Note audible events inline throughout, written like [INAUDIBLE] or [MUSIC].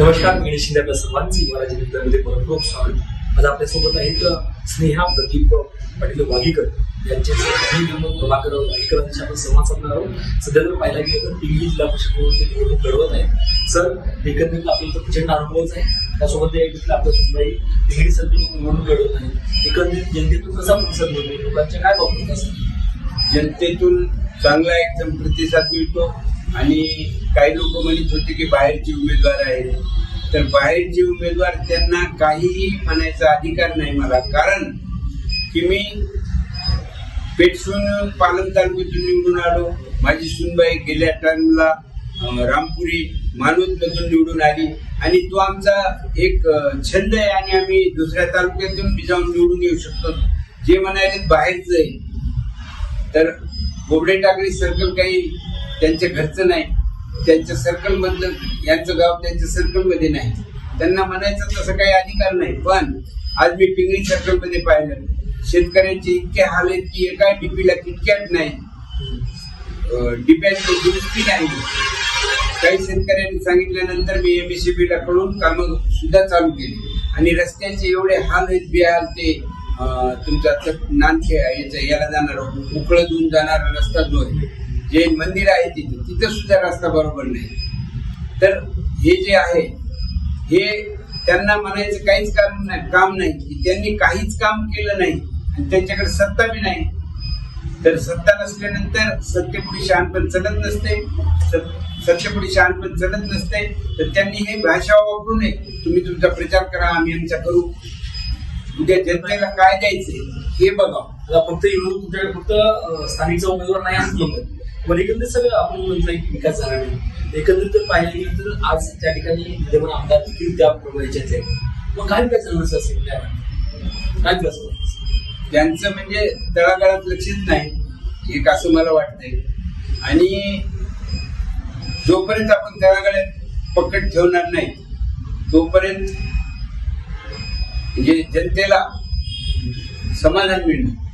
नमस्कार मी गणेश शिंदे आपल्या सर्वांचे मराठी मित्रांमध्ये परत स्वागत. आज आपल्यासोबत आहेत स्नेहा प्रदीप पाटील वाघीकर. यांचे प्रभाकर वाघीकर आपण संवाद साधणार आहोत. सध्या जर पाहायला गेलं तर पिंगळी जिल्हा परिषद म्हणून ते निवडणूक लढवत आहेत. सर एकंदरीत आपल्याला तर प्रचंड अनुभवच आहे. त्यासोबत देखील आपल्या सुद्धाही पिंगळी सर निवडणूक लढवत आहे एकंदरीत जनतेतून कसा प्रतिसाद मिळतो? लोकांच्या काय बाबतीत असतात जनतेतून चांगला एकदम प्रतिसाद मिळतो. आणि काही लोक म्हणत होते की बाहेरचे उमेदवार आहेत. तर बाहेरचे उमेदवार त्यांना काहीही म्हणायचा अधिकार नाही मला. कारण की मी पेटसून पालन तालुक्यातून निवडून आलो. माझी सुनबाई गेल्या टाइमला रामपुरी मानवत निवडून आली. आणि तो आमचा एक छंद आहे आणि आम्ही दुसऱ्या तालुक्यातून बी जाऊन निवडून येऊ शकतो. जे म्हणाले बाहेरचं आहे. तर बोबडे टाकळी सर्कल काही त्यांच्या घरचं नाही त्यांच्या सर्कल मधलं यांचं गाव त्यांच्या सर्कलमध्ये नाही. त्यांना म्हणायचं तसं काही अधिकार नाही पण आज मी पिंगळी सर्कलमध्ये पाहिलं. शेतकऱ्यांचे इतके हाल आहेत की एका डीपीला किटकॅट नाही. डिप्याची दुरुस्ती नाही. काही शेतकऱ्यांनी सांगितल्यानंतर मी एमएससीबी कडून कामं सुद्धा चालू केली. आणि रस्त्याचे एवढे हाल आहेत बेहाल ते तुमचा नानखे याचा याला जाणार उकळदून जाणारा रस्ता जो आहे. जे मंदिर आहे तिथे तिथं सुद्धा रस्ता बरोबर नाही. तर हे जे आहे हे त्यांना म्हणायचं काहीच काम नाही काम नाही. की त्यांनी काहीच काम केलं नाही आणि त्यांच्याकडे सत्ता बी नाही. तर सत्ता नसल्यानंतर सत्यपुढे शहाणपण चलत नसते. सत- सत्यपुढे शहाणपण चलत नसते. तर त्यांनी हे भाषा वापरू नये. तुम्ही तुमचा प्रचार करा आम्ही आमचा करू. उद्या जनतेला काय द्यायचे हे बघा. फक्त फक्त स्थानिकचा उमेदवार नाही असं पण एकंदरीत सगळं आपण म्हणतो एक विकास झाला नाही. एकंदरीत जर पाहिलं गेलं तर आज त्या ठिकाणी विद्यमान आमदार देखील त्या प्रमाणाचे आहेत. मग काय विकास झालं असेल? काय काय विकास त्यांचं म्हणजे तळागाळात लक्षच नाही. एक असं मला वाटतंय. आणि जोपर्यंत आपण तळागाळात पकड ठेवणार नाही तोपर्यंत म्हणजे जनतेला समाधान मिळणार.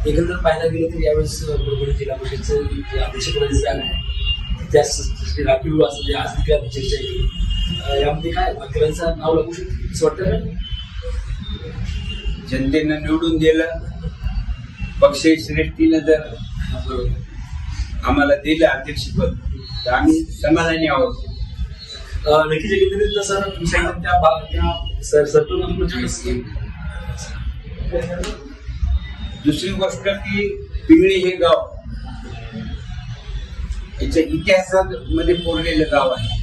एकंदर पाहायला गेलं तर यावेळेस परभणी जिल्हा परिषदचं जे अध्यक्षपदाची जागा आहे त्या राखीव असं जे आज देखील आपण चर्चा केली यामध्ये काय वाक्यांचं नाव लागू शकतं असं वाटतं जनतेनं निवडून दिलं पक्ष श्रेष्ठीनं जर बरोबर. आम्हाला दिलं अध्यक्षपद तर आम्ही समाधानी आहोत नक्कीच एकंदरीत तुम्ही सांगितलं त्या भा- दुसरी गोष्ट की पिंगळी हे गाव याच्या इतिहासात मध्ये कोरलेलं गाव आहे.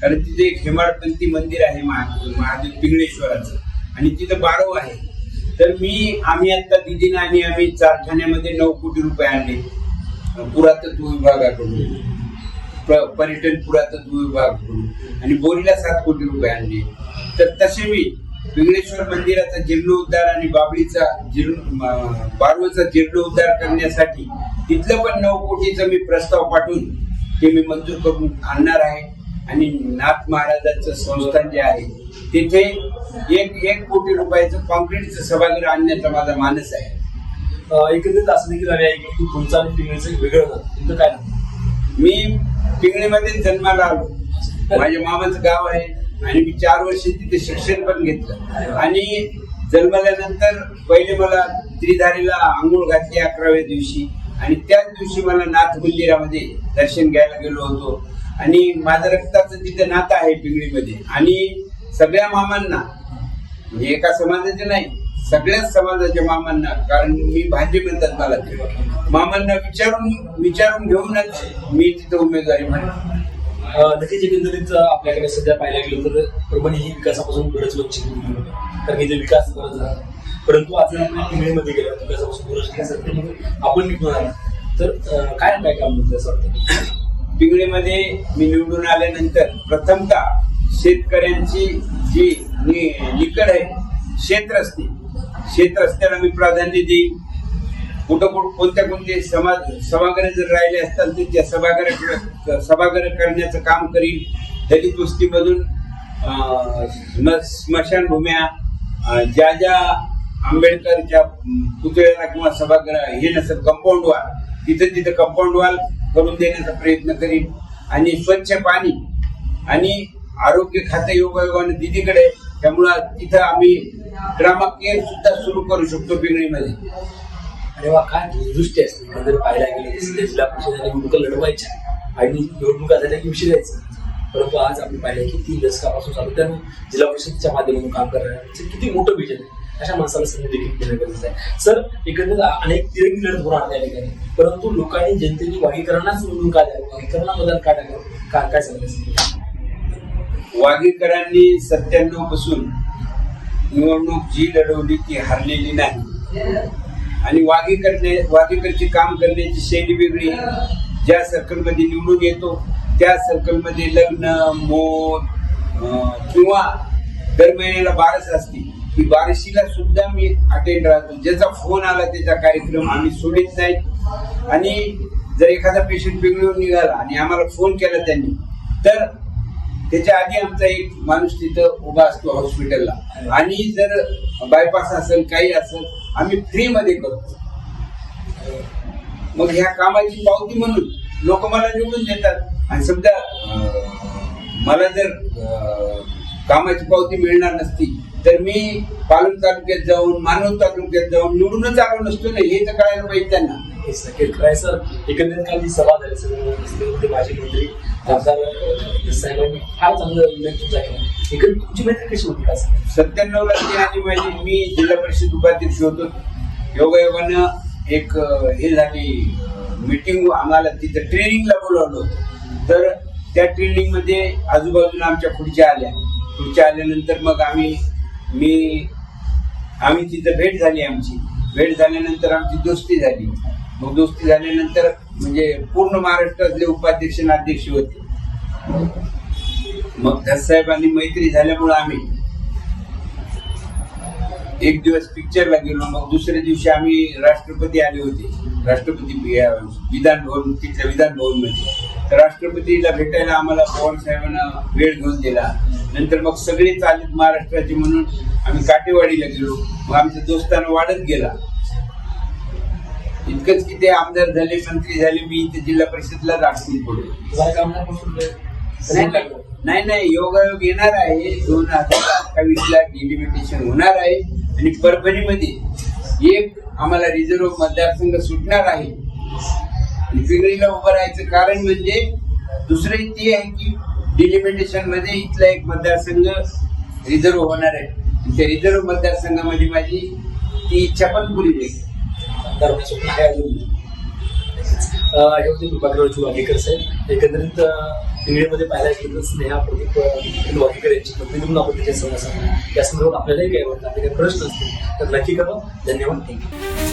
कारण तिथे एक हेमाडपंथी मंदिर आहे महादेव पिंगळेश्वराचं. आणि तिथं बारव आहे. तर मी आम्ही आता दिदीनं आणि आम्ही चारखान्यामध्ये नऊ कोटी रुपये आणले. पुरातत्व विभागाकडून. पर्यटन पुरातत्व विभागाकडून. आणि बोरीला सात कोटी रुपये आणले. तर तसे मी पिंगळेश्वर मंदिराचा जीर्णोद्धार आणि बाबळीचा जीर्ण अं, बारवचा जीर्णोद्धार करण्यासाठी तिथलं पण नऊ कोटीचं मी प्रस्ताव पाठवून ते मी मंजूर करून आणणार आहे. आणि नाथ महाराजांचं संस्थान जे आहे तिथे एक एक कोटी रुपयाचं कॉन्क्रीटचं सभागृह आणण्याचा माझा मानस आहे. एकंदरीत असं देखील ऐकलं की तुमचं आणि पिंगळीचं वेगळं. तुमचं काय मी पिंगळीमध्ये जन्माला आलो. [LAUGHS] माझ्या मामाचं गाव आहे. आणि मी चार वर्ष तिथे शिक्षण पण घेतलं. आणि जन्मल्यानंतर पहिले मला त्रिधारीला आंघोळ घातली अकराव्या दिवशी. आणि त्याच दिवशी मला नाथ मंदिरामध्ये दर्शन घ्यायला गेलो होतो. आणि माझं रक्ताचं तिथे नातं आहे पिंगळीमध्ये. आणि सगळ्या मामांना म्हणजे एका समाजाचे नाही सगळ्याच समाजाच्या मामांना कारण मी भाजी म्हणतात मला ते. मामांना विचारून विचारून घेऊनच मी तिथं उमेदवारी म्हणतो नक्कीच एकंदरीत आपल्याकडे सध्या पाहायला गेलं तर परभणी ही विकासापासून बरंच वंचित होती. कारण इथे विकास करत झाला परंतु आज जर आपण पिंगळीमध्ये गेलो विकासापासून बरंच गेल्यासारखं मग आपण निघून आला तर काय काय काम म्हणतं असं वाटतं? पिंगळीमध्ये मी निवडून आल्यानंतर प्रथमतः शेतकऱ्यांची जी निकड आहे शेत रस्ते. शेत रस्त्याला मी प्राधान्य देईन. कुठं कुठं कोणत्या कोणते समाज सभागृह जर राहिले असतात तर त्या सभागृह सभागृह करण्याचं काम करीन. दलित वस्तीमधून स्म- स्मशानभूम्या ज्या ज्या आंबेडकरच्या पुतळ्याला किंवा सभागृह हे नसेल कंपाऊंड वॉल तिथं तिथं कंपाऊंड वॉल करून देण्याचा प्रयत्न करीन. आणि स्वच्छ पाणी आणि आरोग्य खातं योगायोगाने दिदीकडे त्यामुळं तिथं आम्ही ड्रामा केअर सुद्धा सुरू करू शकतो पिंगळीमध्ये. अरे वा काय दृष्टी असते जर पाहायला गेलं की सध्या जिल्हा परिषदेने निवडणुका लढवायच्या आणि निवडणुका झाल्या की विषय जायचं परंतु आज आपण पाहिलं की ती दशकापासून सातत्यानं जिल्हा परिषदेच्या माध्यमातून काम करण्याचं किती मोठं विजन आहे. अशा माणसाला संधी देखील देणं गरजेचं आहे. सर एकंदर अनेक तिरंगी लढत होणार त्या ठिकाणी परंतु लोकांनी जनतेने वागीकरणाच निवडून का द्यावं वागीकरणा मतदान का टाकावं का काय सांगायचं वागीकरांनी सत्त्याण्णवपासून निवडणूक जी लढवली ती हरलेली नाही. आणि वागीकरणे वागीकरची काम करण्याची शैली वेगळी ज्या सर्कलमध्ये निवडून येतो त्या सर्कलमध्ये लग्न मोद किंवा दर महिन्याला बारस असते ती बारशीला सुद्धा मी अटेंड राहतो. ज्याचा फोन आला त्याचा कार्यक्रम आम्ही सोडित नाही. आणि जर एखादा पेशंट बिघडून निघाला आणि आम्हाला फोन केला त्यांनी तर त्याच्या आधी आमचा एक माणूस तिथं उभा असतो हॉस्पिटलला आणि जर बायपास असेल काही असेल आम्ही फ्री मध्ये करतो. मग ह्या कामाची पावती म्हणून लोक मला निवडून देतात. आणि समजा मला जर अं, कामाची पावती मिळणार नसती तर मी पालम तालुक्यात जाऊन मानव तालुक्यात जाऊन निवडूनच आलो नसतो ना हे तर कळायला पाहिजे त्यांना? सर एकंदरीत काल जी सभा झाली सगळे माजी मंत्री खासदार साहेबांनी फार चांगलं उल्लेख तुमचा केला एकंदरीत तुमची मैत्री कशी होती का सत्त्याण्णव सत्त्याण्णवला ती आणि माझी मी जिल्हा परिषद उपाध्यक्ष होतो. योगायोगानं एक अं, हे झाली मीटिंग आम्हाला तिथं ट्रेनिंगला बोलावलं होतं. तर त्या ट्रेनिंगमध्ये आजूबाजूला आमच्या खुर्च्या आल्या. खुर्च्या आल्यानंतर मग आम्ही मी आम्ही तिथं भेट झाली आमची. भेट झाल्यानंतर आमची दोस्ती झाली. मग दोस्ती झाल्यानंतर म्हणजे पूर्ण महाराष्ट्रातले उपाध्यक्ष आणि अध्यक्ष होते. मग धससाहेबांनी मैत्री झाल्यामुळे आम्ही एक दिवस पिक्चरला गेलो मग दुसऱ्या दिवशी आम्ही राष्ट्रपती आले होते. राष्ट्रपती विधान भवन तिथल्या विधान भवनमध्ये तर राष्ट्रपतीला भेटायला आम्हाला पवार साहेबांना वेळ घेऊन दिला. नंतर मग सगळे चालत महाराष्ट्राचे म्हणून आम्ही काटेवाडीला गेलो. मग आमच्या दोस्तांना वाढत गेला. इतकंच की ते आमदार झाले मंत्री झाले मी इथे जिल्हा परिषदला दाखवून पडलो. नाही नाही, नाही. योगायोग येणार आहे. दोन हजार अठ्ठावीस ला डिलिमिटेशन होणार आहे. आणि परभणीमध्ये एक आम्हाला रिझर्व्ह मतदारसंघ सुटणार आहे. पिंगळीला उभं राहायचं कारण म्हणजे दुसरे ते आहे की डिलिमिटेशनमध्ये इथला एक मतदारसंघ रिझर्व्ह होणार आहे. त्या रिझर्व्ह मतदारसंघामध्ये माझी ती इच्छा पण पुरी होईल. योगदेव स्वप्न आहे अजून? साहेब. एकंदरीत अं, पाहायला गेलं तर स्नेहा प्रदीप अं, यांची पत्नी म्हणून आपण त्याच्या संवाद साधला या संदर्भात आपल्यालाही काही वाटतं आपले काही प्रश्न असतील तर नक्की करा. धन्यवाद. थँक्यू